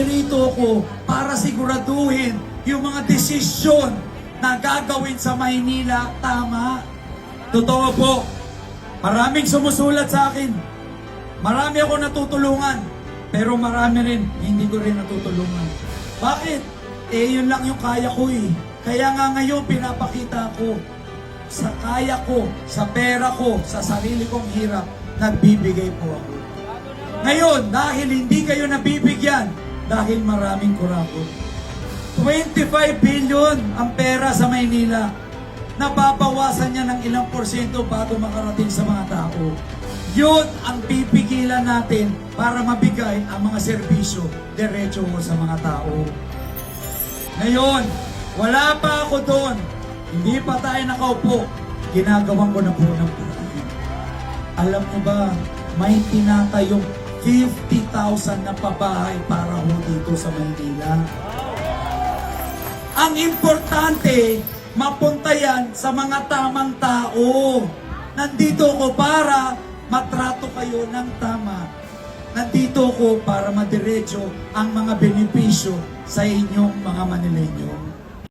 Nandirito ako para siguraduhin yung mga desisyon na gagawin sa Maynila tama. Totoo po, maraming sumusulat sa akin. Marami ako natutulungan. Pero marami rin, hindi ko rin natutulungan. Bakit? Eh, yun lang yung kaya ko eh. Kaya nga ngayon, pinapakita ko sa kaya ko, sa pera ko, sa sarili kong hirap, nagbibigay po ako. Ngayon, dahil hindi kayo nabibigyan, dahil maraming kurakot. 25 billion ang pera sa Maynila. Nababawasan niya ng ilang porsyento bago makarating sa mga tao. Yun ang pipigilan natin para mabigay ang mga serbisyo diretso sa mga tao. Ngayon, wala pa ako doon. Hindi pa tayo nakaupo. Ginagawan ko na po ng paraan. Alam mo ba, may tinatayong 50,000 na pabahay para ho dito sa Maynila. Ang importante, mapunta yan sa mga tamang tao. Nandito ko para matrato kayo ng tama. Nandito ko para madiretso ang mga benepisyo sa inyong mga Manileño.